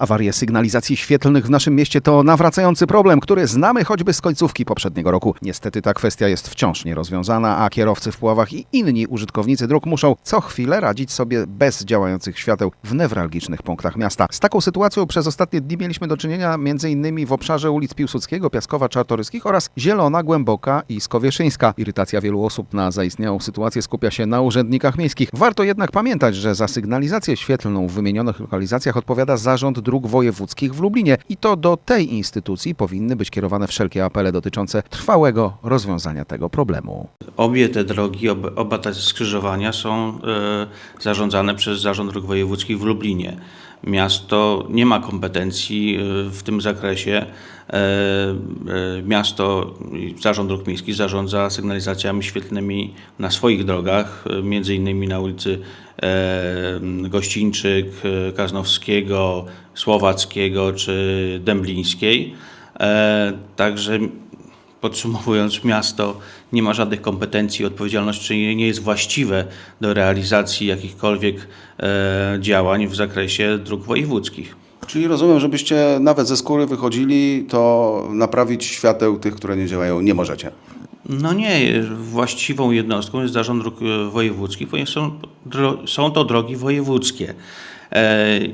Awarie sygnalizacji świetlnych w naszym mieście to nawracający problem, który znamy choćby z końcówki poprzedniego roku. Niestety ta kwestia jest wciąż nierozwiązana, a kierowcy w Puławach i inni użytkownicy dróg muszą co chwilę radzić sobie bez działających świateł w newralgicznych punktach miasta. Z taką sytuacją przez ostatnie dni mieliśmy do czynienia m.in. w obszarze ulic Piłsudskiego, Piaskowa, Czartoryskich oraz Zielona, Głęboka i Skowieszyńska. Irytacja wielu osób na zaistniałą sytuację skupia się na urzędnikach miejskich. Warto jednak pamiętać, że za sygnalizację świetlną w wymienionych lokalizacjach odpowiada Zarząd Wojewódzkich w Lublinie i to do tej instytucji powinny być kierowane wszelkie apele dotyczące trwałego rozwiązania tego problemu. Obie te drogi, ob, oba te skrzyżowania są e, zarządzane przez Zarząd Dróg Wojewódzkich w Lublinie. Miasto nie ma kompetencji e, w tym zakresie. E, e, miasto, Zarząd Dróg Miejskich zarządza sygnalizacjami świetlnymi na swoich drogach, między innymi na ulicy Gościńczyk, Kaznowskiego, Słowackiego czy Dęblińskiej. Także Podsumowując, miasto nie ma żadnych kompetencji, odpowiedzialności, nie jest właściwe do realizacji jakichkolwiek e, działań w zakresie dróg wojewódzkich. Czyli rozumiem, żebyście nawet ze skóry wychodzili, to naprawić świateł tych, które nie działają, nie możecie. No nie, właściwą jednostką jest Zarząd Dróg e, Wojewódzkich, ponieważ są, dro, są to drogi wojewódzkie.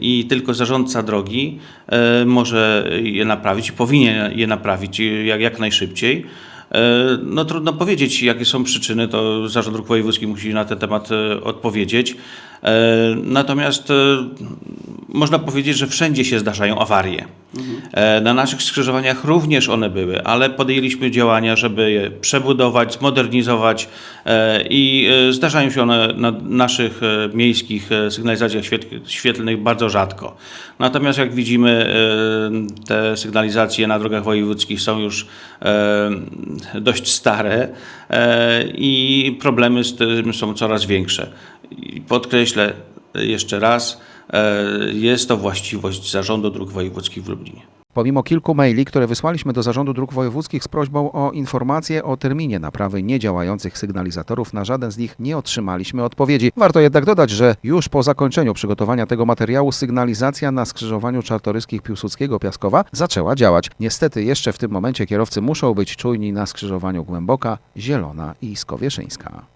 I tylko zarządca drogi e, może je naprawić, powinien je naprawić jak, jak najszybciej. E, No trudno powiedzieć, jakie są przyczyny, to Zarząd Dróg Wojewódzkich musi na ten temat e, odpowiedzieć. Natomiast można powiedzieć, że wszędzie się zdarzają awarie. E, Na naszych skrzyżowaniach również one były, ale podjęliśmy działania, żeby je przebudować, zmodernizować e, i e, zdarzają się one na naszych miejskich sygnalizacjach świet- świetlnych bardzo rzadko. Natomiast jak widzimy, te sygnalizacje na drogach wojewódzkich są już dość stare i problemy z tym są coraz większe. Podkreślę jeszcze raz, jest to właściwość Zarządu Dróg Wojewódzkich w Lublinie. Pomimo kilku maili, które wysłaliśmy do Zarządu Dróg Wojewódzkich z prośbą o informację o terminie naprawy niedziałających sygnalizatorów, na żaden z nich nie otrzymaliśmy odpowiedzi. Warto jednak dodać, że już po zakończeniu przygotowania tego materiału sygnalizacja na skrzyżowaniu Czartoryskich Piłsudskiego Piaskowa zaczęła działać. Niestety jeszcze w tym momencie kierowcy muszą być czujni na skrzyżowaniu Głęboka, Zielona i Skowieszyńska.